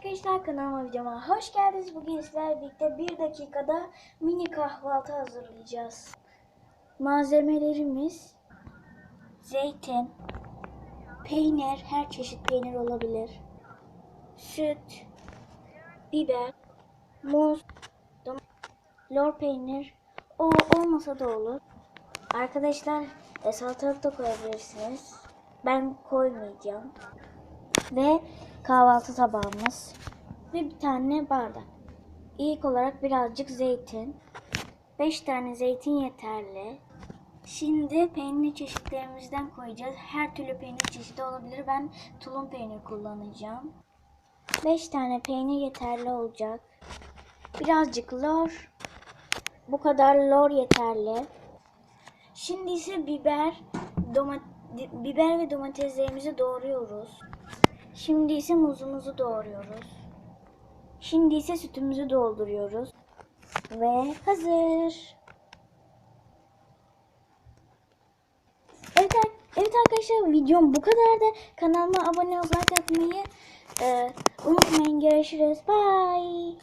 arkadaşlar kanalıma videoma hoş geldiniz. Bugün sizlerle birlikte bir dakikada mini kahvaltı hazırlayacağız. Malzemelerimiz zeytin, peynir, her çeşit peynir olabilir, süt, biber, muz, lor peynir, o olmasa da olur. Arkadaşlar e, salatalık da koyabilirsiniz. Ben koymayacağım. Ve kahvaltı tabağımız. Ve bir tane bardak. İlk olarak birazcık zeytin. 5 tane zeytin yeterli. Şimdi peynir çeşitlerimizden koyacağız. Her türlü peynir çeşidi olabilir. Ben tulum peynir kullanacağım. 5 tane peynir yeterli olacak. Birazcık lor. Bu kadar lor yeterli. Şimdi ise biber, biber ve domateslerimizi doğruyoruz. Şimdi ise muzumuzu doğruyoruz. Şimdi ise sütümüzü dolduruyoruz. Ve hazır. Evet, evet arkadaşlar videom bu kadardı. Kanalıma abone olup like e, unutmayın. Görüşürüz. Bye.